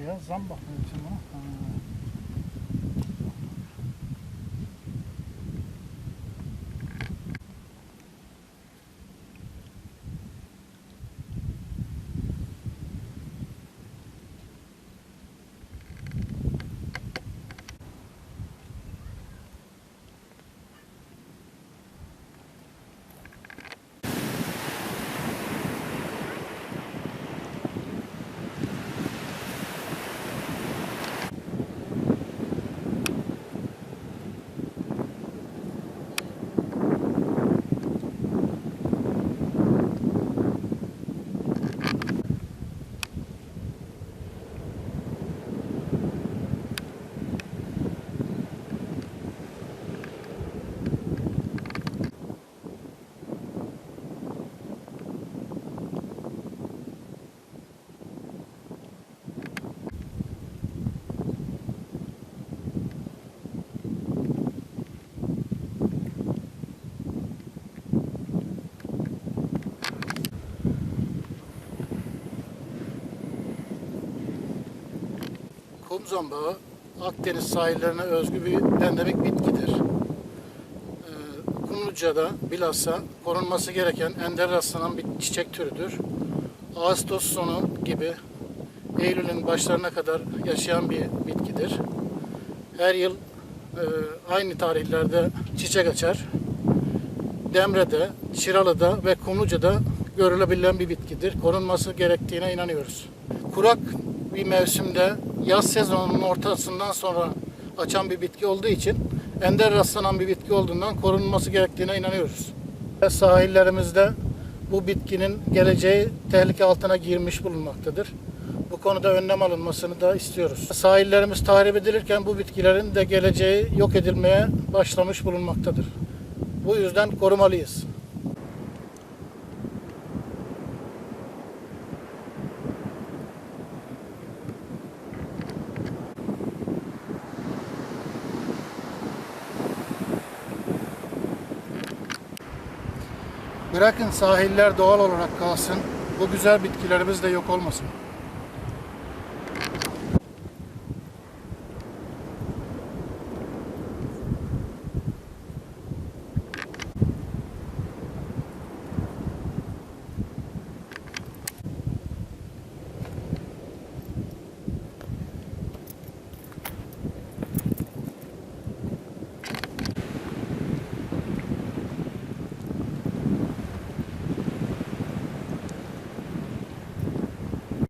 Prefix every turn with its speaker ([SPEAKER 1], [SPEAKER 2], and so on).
[SPEAKER 1] Beyaz zambak mı için bu? Ha. Kum zambağı Akdeniz sahillerine özgü bir endemik bitkidir. Ee, Kumluca'da bilhassa korunması gereken ender rastlanan bir çiçek türüdür. Ağustos sonu gibi Eylül'ün başlarına kadar yaşayan bir bitkidir. Her yıl e, aynı tarihlerde çiçek açar. Demre'de, Çıralı'da ve Kumluca'da görülebilen bir bitkidir. Korunması gerektiğine inanıyoruz. Kurak bir mevsimde yaz sezonunun ortasından sonra açan bir bitki olduğu için ender rastlanan bir bitki olduğundan korunması gerektiğine inanıyoruz. Sahillerimizde bu bitkinin geleceği tehlike altına girmiş bulunmaktadır. Bu konuda önlem alınmasını da istiyoruz. Sahillerimiz tahrip edilirken bu bitkilerin de geleceği yok edilmeye başlamış bulunmaktadır. Bu yüzden korumalıyız. Bırakın sahiller doğal olarak kalsın, bu güzel bitkilerimiz de yok olmasın.